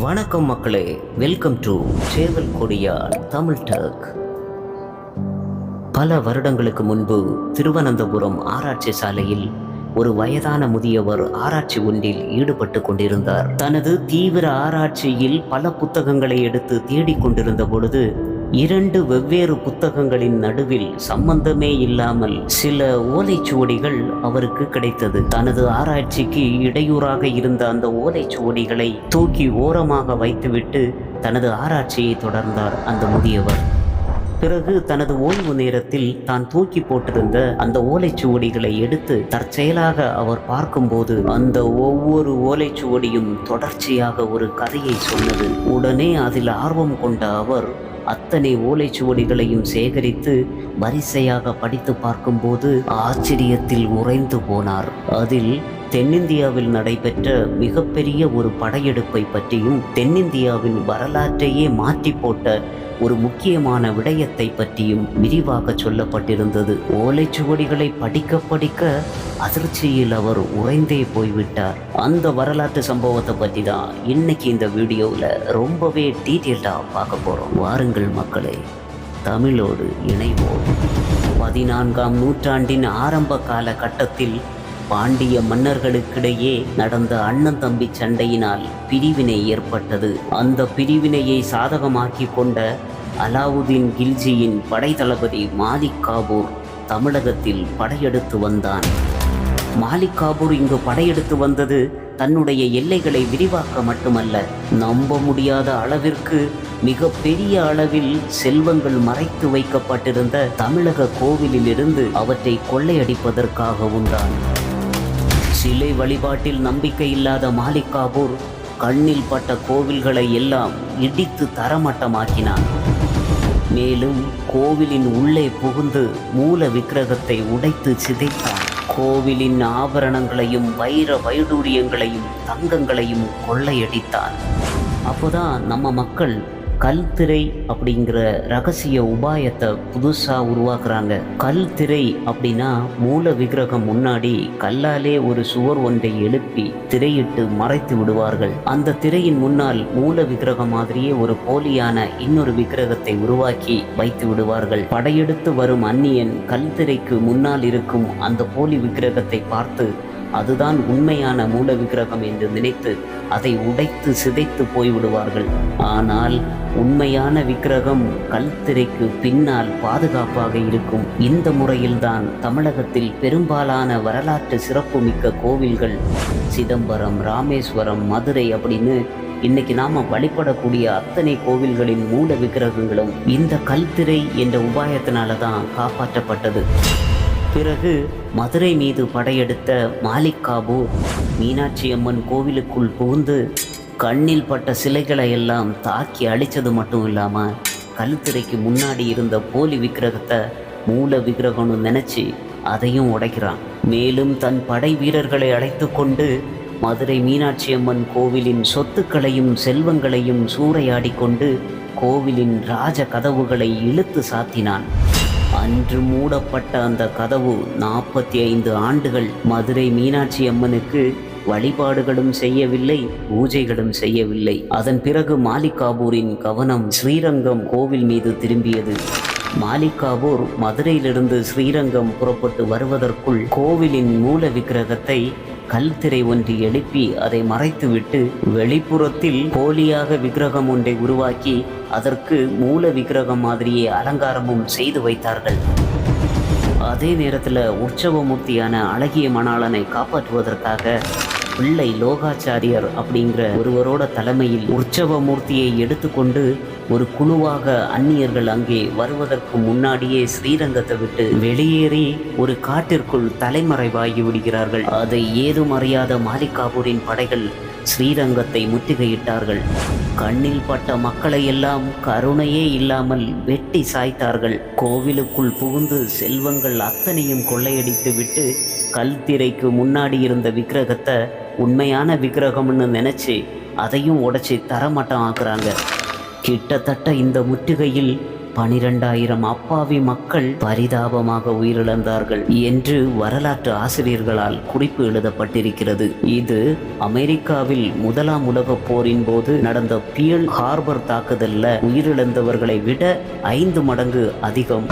வணக்கம் மக்களே. Welcome to சேவல் கொடியார் தமிழ் டக். பல வருடங்களுக்கு முன்பு திருவனந்தபுரம் ஆராய்ச்சி சாலையில் ஒரு வயதான முதியவர் ஆராய்ச்சி ஒன்றில் ஈடுபட்டு கொண்டிருந்தார். தனது தீவிர ஆராய்ச்சியில் பல புத்தகங்களை எடுத்து தேடிக் கொண்டிருந்த பொழுது இரண்டு வெவ்வேறு புத்தகங்களின் நடுவில் சம்பந்தமே இல்லாமல் சில ஓலைச்சுவடிகள் அவருக்கு கிடைத்தது. தனது ஆராய்ச்சிக்கு இடையூறாக இருந்த அந்த ஓலைச்சுவடிகளை தூக்கி ஓரமாக வைத்துவிட்டு தனது ஆராய்ச்சியை தொடர்ந்தார் அந்த முதியவர். பிறகு தனது ஓய்வு நேரத்தில் தான் தூக்கி போட்டிருந்த அந்த ஓலைச்சுவடிகளை எடுத்து தற்செயலாக அவர் பார்க்கும்போது அந்த ஒவ்வொரு ஓலைச்சுவடியும் தொடர்ச்சியாக ஒரு கதையை சொன்னது. உடனே அதில் ஆர்வம் கொண்ட அவர் அத்தனை ஓலைச்சுவடிகளையும் சேகரித்து வரிசையாக படித்து பார்க்கும்போது ஆச்சரியத்தில் உறைந்து போனார். அதில் தென்னிந்தியாவில் நடைபெற்ற மிகப்பெரிய ஒரு படையெடுப்பை பற்றியும் தென்னிந்தியாவின் வரலாற்றையே மாற்றி போட்ட ஒரு முக்கியமான விடயத்தை பற்றியும் விரிவாக சொல்லப்பட்டிருந்தது. ஓலைச்சுவடிகளை படிக்க படிக்க அதிர்ச்சியில் அவர் உறைந்தே போய்விட்டார். அந்த வரலாற்று சம்பவத்தை பற்றி தான் இன்னைக்கு இந்த வீடியோவில் ரொம்பவே டீட்டெயில்டாக பார்க்க போகிறோம் வாருங்கள் மக்களே தமிழோடு இணைவோம். பதினான்காம் நூற்றாண்டின் ஆரம்ப கால கட்டத்தில் பாண்டிய மன்னர்களுக்கிடையே நடந்த அண்ணன் தம்பி சண்டையினால் பிரிவினை ஏற்பட்டது. அந்த பிரிவினையை சாதகமாக்கி கொண்ட அலாவுதீன் கில்ஜியின் படைத்தளபதி மாலிக் காபூர் தமிழகத்தில் படையெடுத்து வந்தான். மாலிக் காபூர் இங்கு படையெடுத்து வந்தது தன்னுடைய எல்லைகளை விரிவாக்க மட்டுமல்ல நம்ப முடியாத அளவிற்கு மிக பெரிய அளவில் செல்வங்கள் மறைத்து வைக்கப்பட்டிருந்த தமிழக கோவிலிலிருந்து அவற்றை கொள்ளையடிப்பதற்காகவும் தான் சிலை வழிபாட்டில் நம்பிக்கை இல்லாத மாலிக்காபூர் கண்ணில் பட்ட கோவில்களை எல்லாம் இடித்து தரமட்டமாக்கினான். மேலும் கோவிலின் உள்ளே புகுந்து மூல விக்கிரகத்தை உடைத்து சிதைத்தான். கோவிலின் ஆபரணங்களையும் வைர வைடூரியங்களையும் தங்கங்களையும் கொள்ளையடித்தான். அப்போதான் நம்ம மக்கள் கல்திரை அப்படிங்கிற ரகசிய உபாயத்தை புதுசாக உருவாக்குறாங்க. கல்திரை அப்படின்னா மூல விக்கிரகம் முன்னாடி கல்லாலே ஒரு சுவர் ஒன்றை எழுப்பி திரையிட்டு மறைத்து விடுவார்கள். அந்த திரையின் முன்னால் மூல விக்கிரகம் மாதிரியே ஒரு போலியான இன்னொரு விக்கிரகத்தை உருவாக்கி வைத்து விடுவார்கள். படையெடுத்து வரும் அந்நியன் கல்திரைக்கு முன்னால் இருக்கும் அந்த போலி விக்கிரகத்தை பார்த்து அதுதான் உண்மையான மூல விக்கிரகம் என்று நினைத்து அதை உடைத்து சிதைத்து போய்விடுவார்கள். ஆனால் உண்மையான விக்கிரகம் கல்திரைக்கு பின்னால் பாதுகாப்பாக இருக்கும். இந்த முறையில்தான் தமிழகத்தில் பெரும்பாலான வரலாற்று சிறப்புமிக்க கோவில்கள் சிதம்பரம் ராமேஸ்வரம் மதுரை அப்படின்னு இன்னைக்கு நாம வழிபடக்கூடிய அத்தனை கோவில்களின் மூல விக்கிரகங்களும் இந்த கல்திரை என்ற உபாயத்தினால தான் காப்பாற்றப்பட்டது. பிறகு மதுரை மீது படையெடுத்த மாலிக்காபு மீனாட்சி அம்மன் கோவிலுக்குள் புகுந்து கண்ணில் பட்ட சிலைகளை எல்லாம் தாக்கி அழிச்சது மட்டும் இல்லாமல் கல்திரைக்கு முன்னாடி இருந்த போலி விக்கிரகத்தை மூல விக்கிரகம்னு நினச்சி அதையும் உடைக்கிறான். மேலும் தன் படை வீரர்களை அழைத்து கொண்டு மதுரை மீனாட்சி அம்மன் கோவிலின் சொத்துக்களையும் செல்வங்களையும் சூறையாடி கொண்டு கோவிலின் ராஜ கதவுகளை இழுத்து சாத்தினான். அன்று மூடப்பட்ட அந்த கதவு நாற்பத்தி ஐந்து ஆண்டுகள் மதுரை மீனாட்சி அம்மனுக்கு வழிபாடுகளும் செய்யவில்லை பூஜைகளும் செய்யவில்லை. அதன் பிறகு மாலிகாபூரின் கவனம் ஸ்ரீரங்கம் கோவில் மீது திரும்பியது. மாலிகாபூர் மதுரையிலிருந்து ஸ்ரீரங்கம் புறப்பட்டு வருவதற்குள் கோவிலின் மூல விக்கிரகத்தை கல் திரை ஒன்று எழுப்பி அதை மறைத்துவிட்டு வெளிப்புறத்தில் போலியாக விக்கிரகம் ஒன்றை உருவாக்கி அதற்கு மூல விக்கிரகம் மாதிரியே அலங்காரமும் செய்து வைத்தார்கள். அதே நேரத்தில் உற்சவமூர்த்தியான அழகிய மணாளனை காப்பாற்றுவதற்காக பிள்ளை லோகாச்சாரியர் அப்படிங்கிற ஒருவரோட தலைமையில் உற்சவ மூர்த்தியை எடுத்துக்கொண்டு ஒரு குழுவாக அந்நியர்கள் அங்கே வருவதற்கு முன்னாடியே ஸ்ரீரங்கத்தை விட்டு வெளியேறி ஒரு காட்டிற்குள் தலைமறைவாகி விடுகிறார்கள். அதை ஏதும் அறியாத மாலிகாபூரின் படைகள் ஸ்ரீரங்கத்தை முற்றுகையிட்டார்கள். கண்ணில் பட்ட மக்களை எல்லாம் கருணையே இல்லாமல் வெட்டி சாய்த்தார்கள். கோவிலுக்குள் புகுந்து செல்வங்கள் அத்தனையும் கொள்ளையடித்து விட்டு கல்திரைக்கு முன்னாடி இருந்த விக்கிரகத்தை உண்மையான விக்கிரகம்னு நினச்சி அதையும் உடைச்சி தரமட்டம் ஆக்குறாங்க. கிட்டத்தட்ட இந்த முற்றுகையில் பனிரெண்டாயிரம் அப்பாவி மக்கள் பரிதாபமாக உயிரிழந்தார்கள் என்று வரலாற்று ஆசிரியர்களால் குறிப்பு எழுதப்பட்டிருக்கிறது. இது அமெரிக்காவில் முதலாம் உலகப் போரின் போது நடந்த பியல் ஹார்பர் தாக்குதலில் உயிரிழந்தவர்களை விட ஐந்து மடங்கு அதிகம்.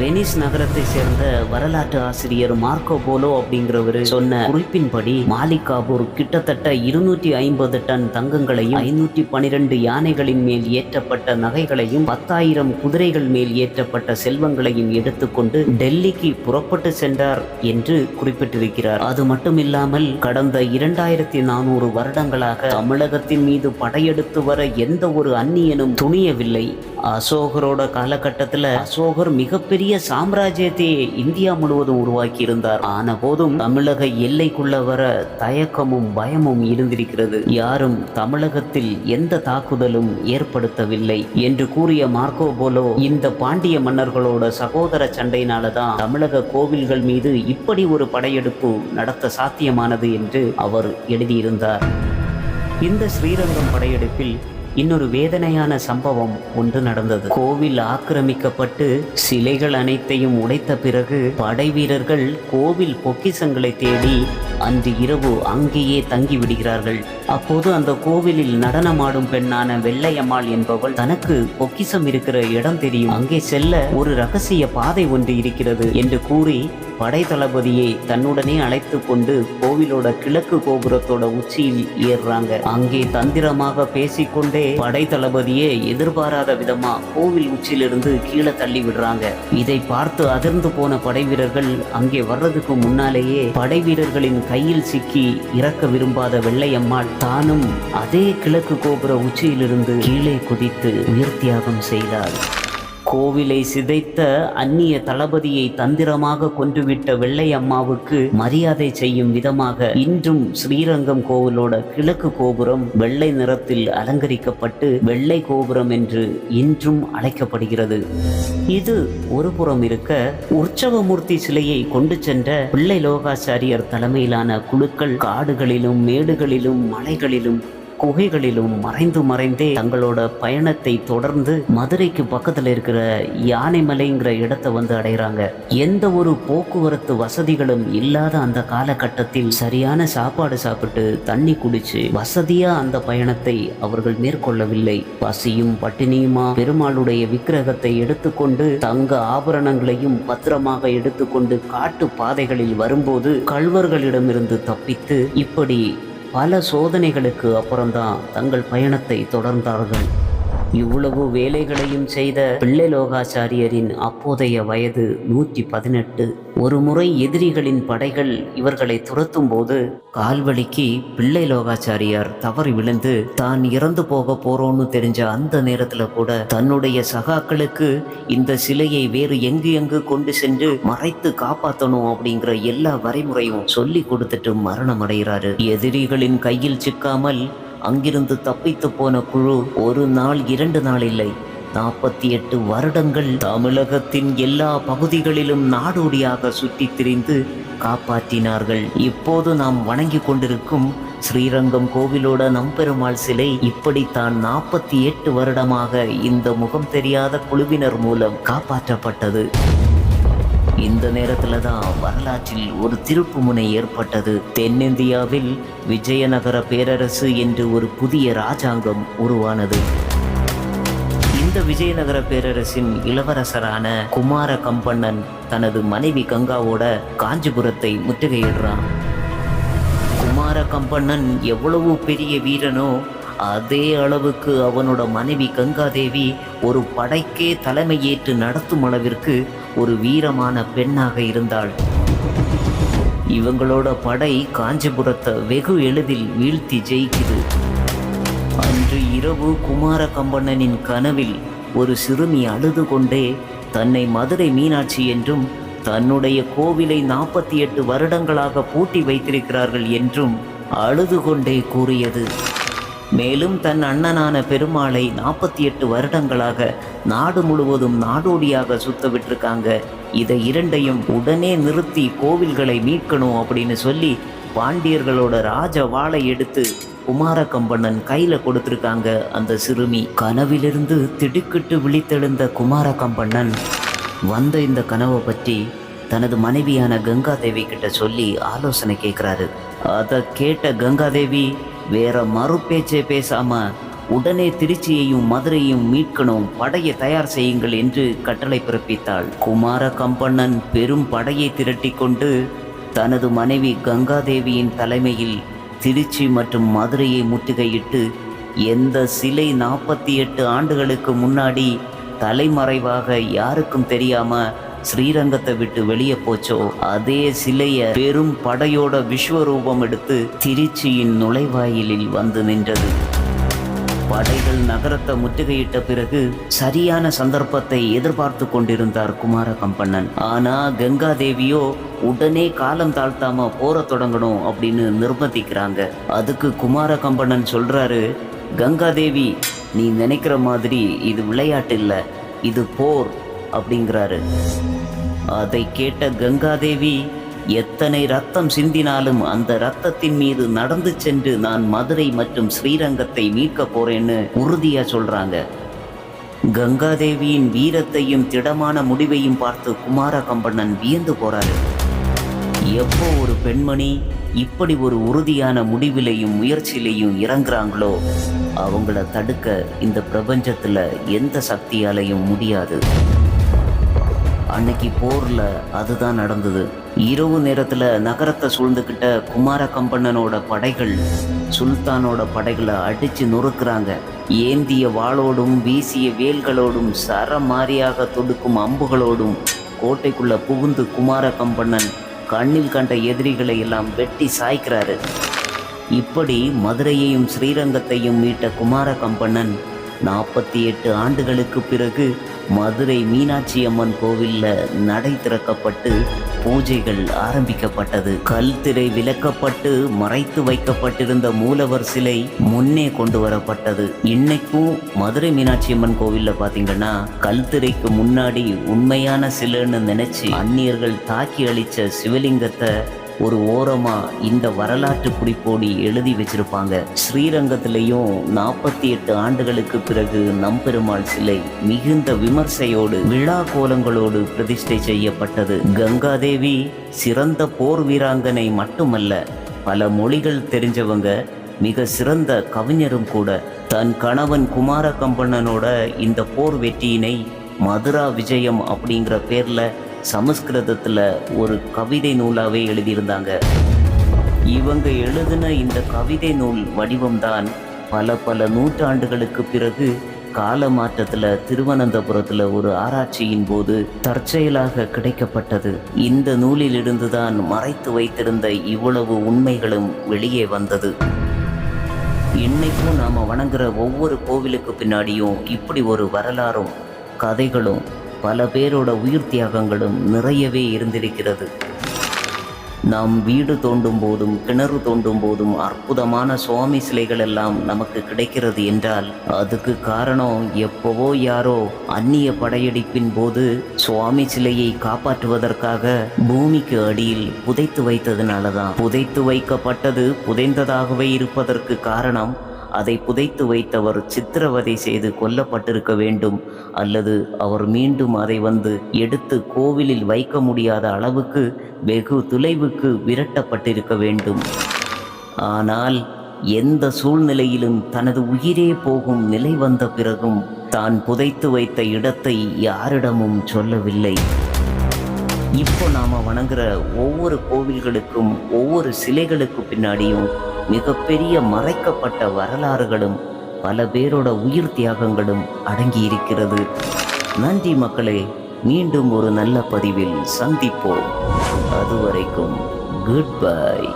வெனிஸ் நகரத்தை சேர்ந்த வரலாற்று ஆசிரியர் மார்க்கோ போலோ அப்படிங்கிறவர் சொன்ன குறிப்பின்படி மாலிகாபூர் கிட்டத்தட்ட இருநூற்றி ஐம்பது டன் தங்கங்களையும் ஐநூற்றி பனிரெண்டு யானைகளின் மேல் ஏற்றப்பட்ட நகைகளையும் பத்தாயிரம் குதிரைகள் மேல் ஏற்றப்பட்ட செல்வங்களையும் எடுத்துக்கொண்டு டெல்லிக்கு புறப்பட்டு சென்றார் என்று குறிப்பிட்டிருக்கிறார். அது மட்டுமில்லாமல் கடந்த இரண்டாயிரத்தி நானூறு வருடங்களாக தமிழகத்தின் மீது படையெடுத்து வர எந்த ஒரு அந்நியனும் துணியவில்லை. அசோகரோட காலகட்டத்தில் அசோகர் மிகப்பெரிய சாம்ராஜ்யத்தை இந்தியா முழுவதும் உருவாக்கி இருந்தார் ஆன போதும் தமிழக எல்லைக்குள்ள வர தயக்கமும் பயமும் இருந்திருக்கிறது. யாரும் தமிழகத்தில் எந்த தாக்குதலும் ஏற்படுத்தவில்லை என்று கூறிய மார்க்கோ போலோ இந்த பாண்டிய மன்னர்களோட சகோதர சண்டையினால தான் தமிழக கோவில்கள் மீது இப்படி ஒரு படையெடுப்பு நடத்த சாத்தியமானது என்று அவர் எழுதியிருந்தார். இந்த ஸ்ரீரங்கம் படையெடுப்பில் இன்னொரு வேதனையான சம்பவம் ஒன்று நடந்தது. கோவில் ஆக்கிரமிக்கப்பட்டு சிலைகள் அனைத்தையும் உடைத்த பிறகு படை வீரர்கள் கோவில் பொக்கிசங்களை தேடி அன்று இரவு அங்கேயே தங்கி விடுகிறார்கள். அப்போது அந்த கோவிலில் நடனமாடும் பெண்ணான வெள்ளையம்மாள் என்பவள் தனக்கு பொக்கிசம் இருக்கிற இடம் தெரியும். அங்கே செல்ல ஒரு ரகசிய பாதை ஒன்று இருக்கிறது என்று கூறி படை தளபதியை தன்னுடனே அழைத்து கொண்டு கோவிலோட கிழக்கு கோபுரத்தோட உச்சியில் ஏறுறாங்க. அங்கே தந்திரமாக பேசிக்கொண்டே படை தளபதியே எதிர்பாராத விதமா கோவில் உச்சியிலிருந்து கீழே தள்ளி விடுறாங்க. இதை பார்த்து அதிர்ந்து போன படை வீரர்கள் அங்கே வர்றதுக்கு முன்னாலேயே படை வீரர்களின் கையில் சிக்கி இறக்க விரும்பாத வெள்ளையம்மாள் தானும் அதே கிழக்கு கோபுர உச்சியிலிருந்து கீழே குதித்து உயிர் தியாகம் செய்தார் கோவிலை சிதைத்த அந்நிய தளபதியை தந்திரமாக கொன்றுவிட்ட வெள்ளை அம்மாவுக்கு மரியாதை செய்யும் விதமாக இன்றும் ஸ்ரீரங்கம் கோவிலோட கிழக்கு கோபுரம் வெள்ளை நிறத்தில் அலங்கரிக்கப்பட்டு வெள்ளை கோபுரம் என்று இன்றும் அழைக்கப்படுகிறது. இது ஒரு புறம் இருக்க உற்சவமூர்த்தி சிலையை கொண்டு சென்ற பிள்ளை லோகாச்சாரியர் தலைமையிலான குழுக்கள் காடுகளிலும் மேடுகளிலும் மலைகளிலும் குகைகளிலும் மறைந்து மறைந்தே தங்களோட பயணத்தை தொடர்ந்து மதுரைக்கு பக்கத்தில் இருக்கிற யானைமலைங்கிற இடத்தை வந்து அடைகிறாங்க. எந்த ஒரு போக்குவரத்து வசதிகளும் இல்லாத அந்த காலகட்டத்தில் சரியான சாப்பாடு சாப்பிட்டு தண்ணி குடிச்சு வசதியா அந்த பயணத்தை அவர்கள் மேற்கொள்ளவில்லை. பசியும் பட்டினியுமா பெருமாளுடைய விக்கிரகத்தை எடுத்துக்கொண்டு தங்க ஆபரணங்களையும் பத்திரமாக எடுத்துக்கொண்டு காட்டு பாதைகளில் வரும்போது கள்வர்களிடமிருந்து தப்பித்து இப்படி பல சோதனைகளுக்கு அப்புறம்தான் தங்கள் பயணத்தை தொடர்ந்தார்கள். இவ்வளவு வேலைகளையும் செய்த பிள்ளை லோகாச்சாரியரின் அப்போதைய வயது நூற்றி பதினெட்டு. ஒரு முறை எதிரிகளின் படைகள் இவர்களை துரத்தும் போது கால்வழிக்கு பிள்ளை லோகாச்சாரியார் தவறி விழுந்து தான் இறந்து போக போறோன்னு தெரிஞ்ச அந்த நேரத்துல கூட தன்னுடைய சகாக்களுக்கு இந்த சிலையை வேறு எங்கு எங்கு கொண்டு சென்று மறைத்து காப்பாற்றணும் அப்படிங்கிற எல்லா வரைமுறையும் சொல்லி கொடுத்துட்டு மரணம் அடைகிறாரு எதிரிகளின் கையில் சிக்காமல் அங்கிருந்து தப்பித்து போன குழு ஒரு நாள் இரண்டு நாள் இல்லை. நாற்பத்தி எட்டு வருடங்கள் தமிழகத்தின் எல்லா பகுதிகளிலும் நாடோடியாக சுற்றித் திரிந்து காப்பாற்றினார்கள். இப்போது நாம் வணங்கி கொண்டிருக்கும் ஸ்ரீரங்கம் கோவிலோட நம்பெருமாள் சிலை இப்படித்தான் நாற்பத்தி எட்டு வருடமாக இந்த முகம் தெரியாத குழுவினர் மூலம் காப்பாற்றப்பட்டது. இந்த நேரத்துல தான் வரலாற்றில் ஒரு திருப்புமுனை ஏற்பட்டது. தென்னிந்தியாவில் விஜயநகர பேரரசு என்று ஒரு புதிய ராஜாங்கம் உருவானது. இந்த விஜயநகர பேரரசின் இளவரசரான குமார கம்பண்ணன் தனது மனைவி கங்காவோட காஞ்சிபுரத்தை முற்றுகையிடுறான். குமார கம்பண்ணன் எவ்வளவு பெரிய வீரனோ அதே அளவுக்கு அவனோட மனைவி கங்காதேவி ஒரு படைக்கே தலைமையேற்று நடத்தும் அளவிற்கு ஒரு வீரமான பெண்ணாக இருந்தாள். இவங்களோட படை காஞ்சிபுரத்தை வெகு எளிதில் வீழ்த்தி ஜெயிக்குது. அன்று இரவு குமார கம்பண்ணனின் கனவில் ஒரு சிறுமி அழுது கொண்டே தன்னை மதுரை மீனாட்சி என்றும் தன்னுடைய கோவிலை நாற்பத்தி எட்டு வருடங்களாக பூட்டி வைத்திருக்கிறார்கள் என்றும் அழுது கொண்டே கூறியது. மேலும் தன் அண்ணனான பெருமாளை நாற்பத்தி எட்டு வருடங்களாக நாடு முழுவதும் நாடோடியாக சுத்த விட்டுருக்காங்க இதை இரண்டையும் உடனே நிறுத்தி கோவில்களை மீட்கணும் அப்படின்னு சொல்லி பாண்டியர்களோட ராஜ வாளை எடுத்து குமார கம்பண்ணன் கையில் கொடுத்துருக்காங்க அந்த சிறுமி. கனவிலிருந்து திடுக்கிட்டு விழித்தெழுந்த குமார கம்பண்ணன் வந்த இந்த கனவை பற்றி தனது மனைவியான கங்காதேவி கிட்ட சொல்லி ஆலோசனை கேட்குறாரு. அதை கேட்ட கங்காதேவி வேற மறுபேச்சே பேசாம உடனே திருச்சியையும் மதுரையும் மீட்கணும் படையை தயார் செய்யுங்கள் என்று கட்டளை பிறப்பித்தாள். குமார கம்பண்ணன் பெரும் படையை திரட்டி கொண்டு தனது மனைவி கங்காதேவியின் தலைமையில் திருச்சி மற்றும் மதுரையை முற்றுகையிட்டு எந்த சிலை நாற்பத்தி எட்டு ஆண்டுகளுக்கு முன்னாடி தலைமறைவாக யாருக்கும் தெரியாமல் ஸ்ரீரங்கத்தை விட்டு வெளியே போச்சோ அதே சிலைய பெரும் படையோட விஸ்வரூபம் எடுத்து திருச்சியின் நுழைவாயிலில் வந்து நின்றது. படைகள் நகரத்தை முற்றுகையிட்ட பிறகு சரியான சந்தர்ப்பத்தை எதிர்பார்த்து கொண்டிருந்தார் குமார கம்பண்ணன் ஆனா கங்காதேவியோ உடனே காலம் தாழ்த்தாம போற தொடங்கணும் அப்படின்னு நிர்பந்திக்கிறாங்க. அதுக்கு குமார கம்பண்ணன் சொல்றாரு கங்காதேவி நீ நினைக்கிற மாதிரி இது விளையாட்டு இல்லை. இது போர். அப்படிங்கிறாரு. அதை கேட்ட கங்காதேவி எத்தனை ரத்தம் சிந்தினாலும் அந்த ரத்தத்தின் மீது நடந்து சென்று நான் மதுரை மற்றும் ஸ்ரீரங்கத்தை மீட்க போறேன்னு உறுதியா சொல்றாங்க. கங்காதேவியின் வீரத்தையும் திடமான முடிவையும் பார்த்து குமார கம்பண்ணன் வியந்து போறாரு. எப்போ ஒரு பெண்மணி இப்படி ஒரு உறுதியான முடிவிலையும் முயற்சியிலையும் இறங்குறாங்களோ அவங்கள தடுக்க இந்த பிரபஞ்சத்துல எந்த சக்தியாலையும் முடியாது. அன்னைக்கு போரில் அதுதான் நடந்தது. இரவு நேரத்தில் நகரத்தை சூழ்ந்துக்கிட்ட குமார கம்பண்ணனோட படைகள் சுல்தானோட படைகளை அடித்து நொறுக்கிறாங்க. ஏந்திய வாளோடும் வீசிய வேல்களோடும் சரமாரியாக தொடுக்கும் அம்புகளோடும் கோட்டைக்குள்ள புகுந்து குமார கம்பண்ணன் கண்ணில் கண்ட எதிரிகளை எல்லாம் வெட்டி சாய்க்கிறாரு. இப்படி மதுரையையும் ஸ்ரீரங்கத்தையும் மீட்ட குமார கம்பண்ணன் நாற்பத்தி எட்டு ஆண்டுகளுக்கு பிறகு மதுரை மீனாட்சி அம்மன் கோவில்ல நடை திறக்கப்பட்டு பூஜைகள் ஆரம்பிக்கப்பட்டது. கல் திரை விலக்கப்பட்டு மறைத்து வைக்கப்பட்டிருந்த மூலவர் சிலை முன்னே கொண்டு வரப்பட்டது. இன்னைக்கும் மதுரை மீனாட்சி அம்மன் கோவிலில் பார்த்தீங்கன்னா கல் திரைக்கு முன்னாடி உண்மையான சிலைன்னு நினைச்சு அந்நியர்கள் தாக்கி அளித்த சிவலிங்கத்தை ஒரு ஓரமாக இந்த வரலாற்று குறிப்போடி எழுதி வச்சிருப்பாங்க. ஸ்ரீரங்கத்திலையும் நாற்பத்தி எட்டு ஆண்டுகளுக்கு பிறகு நம்பெருமாள் சிலை மிகுந்த விமர்சையோடு விழா கோலங்களோடு பிரதிஷ்டை செய்யப்பட்டது. கங்காதேவி சிறந்த போர் வீராங்கனை மட்டுமல்ல பல மொழிகள் தெரிஞ்சவங்க மிக சிறந்த கவிஞரும் கூட. தன் கணவன் குமார கம்பண்ணனோட இந்த போர் வெற்றியினை மதுரா விஜயம் அப்படிங்கிற பேரில் சமஸ்கிருதத்தில் ஒரு கவிதை நூலாகவே எழுதியிருந்தாங்க. இவங்க எழுதின இந்த கவிதை நூல் வடிவம்தான் பல பல நூற்றாண்டுகளுக்கு பிறகு கால மாற்றத்தில் திருவனந்தபுரத்தில் ஒரு ஆராய்ச்சியின் போது தற்செயலாக கிடைக்கப்பட்டது. இந்த நூலிலிருந்து தான் மறைத்து வைத்திருந்த இவ்வளவு உண்மைகளும் வெளியே வந்தது. இன்னைக்கும் நாம் வணங்குற ஒவ்வொரு கோவிலுக்கு பின்னாடியும் இப்படி ஒரு வரலாறும் கதைகளும் பல பேரோட உயிர் தியாகங்களும் நிறையவே இருந்திருக்கிறது. நாம் வீடு தோண்டும் போதும் கிணறு தோண்டும் போதும் அற்புதமான சுவாமி சிலைகள் எல்லாம் நமக்கு கிடைக்கிறது என்றால் அதுக்கு காரணம் எப்பவோ யாரோ அந்நிய படையெடுப்பின் போது சுவாமி சிலையை காப்பாற்றுவதற்காக பூமிக்கு அடியில் புதைத்து வைத்ததுனால தான் புதைத்து வைக்கப்பட்டது புதைந்ததாகவே இருப்பதற்கு காரணம் அதை புதைத்து வைத்தவர் சித்திரவதை செய்து கொல்லப்பட்டிருக்க வேண்டும். அல்லது அவர் மீண்டும் அதை வந்து எடுத்து கோவிலில் வைக்க முடியாத அளவுக்கு வெகு துளைவுக்கு விரட்டப்பட்டிருக்க வேண்டும். ஆனால் எந்த சூழ்நிலையிலும் தனது உயிரே போகும் நிலை வந்த பிறகும் தான் புதைத்து வைத்த இடத்தை யாரிடமும் சொல்லவில்லை. இப்போ நாம வணங்குற ஒவ்வொரு கோவில்களுக்கும் ஒவ்வொரு சிலைகளுக்கு பின்னாடியும் மிகப்பெரிய மறைக்கப்பட்ட வரலாறுகளும் பல பேரோட உயிர் தியாகங்களும் அடங்கி இருக்கிறது நன்றி மக்களே மீண்டும் ஒரு நல்ல பதிவில் சந்திப்போம். அதுவரைக்கும் குட் பை